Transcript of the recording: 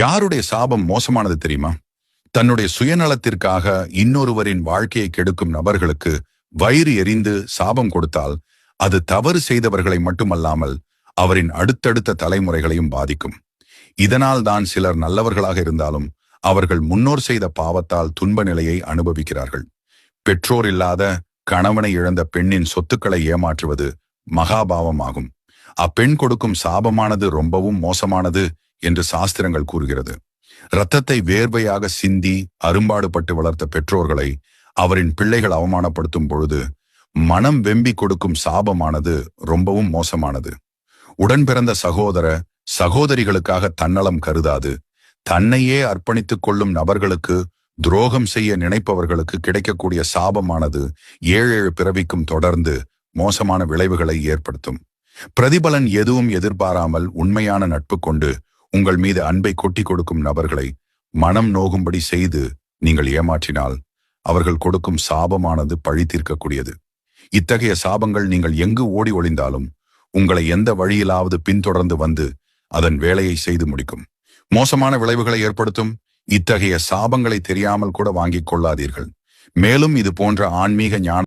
யாருடைய சாபம் மோசமானது தெரியுமா? தன்னுடைய சுயநலத்திற்காக இன்னொருவரின் வாழ்க்கையை கெடுக்கும் நபர்களுக்கு வயிறு எரிந்து சாபம் கொடுத்தால் அது தவறு செய்தவர்களை மட்டுமல்லாமல் அவரின் அடுத்தடுத்த தலைமுறைகளையும் பாதிக்கும். இதனால் தான் சிலர் நல்லவர்களாக இருந்தாலும் அவர்கள் முன்னோர் செய்த பாவத்தால் துன்ப நிலையை அனுபவிக்கிறார்கள். பெற்றோர் இல்லாத கணவனை இழந்த பெண்ணின் சொத்துக்களை ஏமாற்றுவது மகாபாவமாகும். அப்பெண் கொடுக்கும் சாபமானது ரொம்பவும் மோசமானது என்று சாஸ்திரங்கள் கூறுகிறது. இரத்தத்தை வேர்வையாக சிந்தி அரும்பாடுபட்டு வளர்த்த பெற்றோர்களை அவரின் பிள்ளைகள் அவமானப்படுத்தும் பொழுது மனம் வெம்பி கொடுக்கும் சாபமானது ரொம்பவும் மோசமானது. உடன் பிறந்த சகோதர சகோதரிகளுக்காக தன்னலம் கருதாது. தன்னையே அர்ப்பணித்துக் கொள்ளும் நபர்களுக்கு துரோகம் செய்ய நினைப்பவர்களுக்கு கிடைக்கக்கூடிய சாபமானது ஏழேழு பிறவிக்கும் தொடர்ந்து மோசமான விளைவுகளை ஏற்படுத்தும். பிரதிபலன் எதுவும் எதிர்பாராமல் உண்மையான நட்பு கொண்டு உங்கள் மீது அன்பை கொட்டி கொடுக்கும் நபர்களை மனம் நோகும்படி செய்து நீங்கள் ஏமாற்றினால் அவர்கள் கொடுக்கும் சாபமானது பழி தீர்க்கக்கூடியது. இத்தகைய சாபங்கள் நீங்கள் எங்கு ஓடி ஒளிந்தாலும் உங்களை எந்த வழியிலாவது பின்தொடர்ந்து வந்து அதன் வேலையை செய்து முடிக்கும். மோசமான விளைவுகளை ஏற்படுத்தும் இத்தகைய சாபங்களை தெரியாமல் கூட வாங்கிக் கொள்ளாதீர்கள். மேலும் இது போன்ற ஆன்மீக ஞான